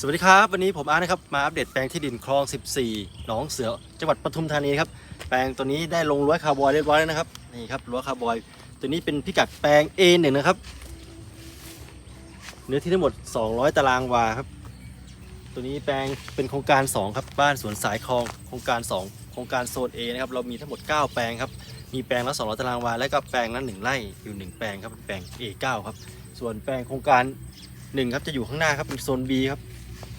สวัสดีครับ วันนี้ผมอาร์ตนะครับ มาอัปเดตแปลงที่ดินคลอง 14 หนองเสือ จังหวัดปทุมธานีครับ แปลงตัวนี้ได้ลงรั้วคาร์บอยเรียบร้อยแล้วนะครับ นี่ครับรั้วคาร์บอย ตัวนี้เป็นพิกัดแปลง A1 นะครับ เนื้อที่ทั้งหมด 200 ตารางวาครับ ตัวนี้แปลงเป็นโครงการ 2 ครับ บ้านสวนสายคลอง โครงการ 2 โครงการโซน A นะครับ เรามีทั้งหมด 9 แปลงครับ มีแปลงละ 200 ตารางวา และก็แปลงละ 1 ไร่ อยู่ 1 แปลงครับเป็นแปลง A9 ครับ ส่วนแปลงโครงการ 1 ครับ จะอยู่ข้างหน้าครับเป็นโซน B ครับ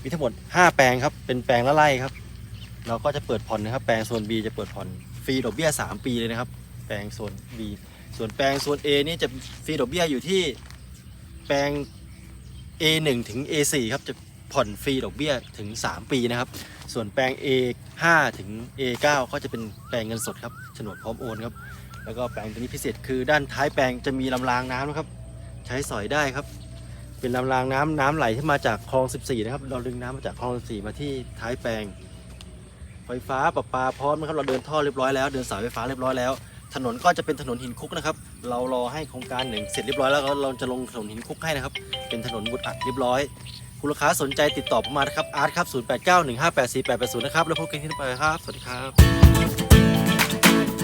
มีทั้งหมด 5 แปลงครับ เป็นแปลงละไร่ครับ เราก็จะเปิดผ่อนนะครับ แปลงโซน B จะเปิดผ่อนฟรีดอกเบี้ย 3 ปีเลยนะครับ แปลงโซน B ส่วนแปลงโซน A นี่จะฟรีดอกเบี้ยอยู่ที่แปลง A1 ถึง A4 ครับ จะผ่อนฟรีดอกเบี้ยถึง 3 ปีนะครับ ส่วนแปลง A5 ถึง A9 ก็จะเป็นแปลงเงินสดครับโฉนดพร้อมโอนครับ แล้วก็แปลงตัวนี้พิเศษคือด้านท้ายแปลงจะมีลำรางน้ำนะครับ ใช้สอยได้ครับ เป็นลำรางน้ำน้ำไหลที่มาจากคลอง 14 นะครับ เราดึงน้ำมาจากคลอง 14 มาที่ท้ายแปลง ไฟฟ้าประปาพร้อมนะครับ เราเดินท่อเรียบร้อยแล้ว เดินสายไฟฟ้าเรียบร้อยแล้ว ถนนก็จะเป็นถนนหินคุกนะครับ เรารอให้โครงการหนึ่งเสร็จเรียบร้อยแล้วก็เราจะลงถนนหินคุกให้นะครับ เป็นถนนบุดอัดเรียบร้อย คุณลูกค้าสนใจติดต่อผมมานะครับ อาร์ตครับ 0891584880 นะครับ แล้วพบกันที่ต่อไปครับ สวัสดีครับ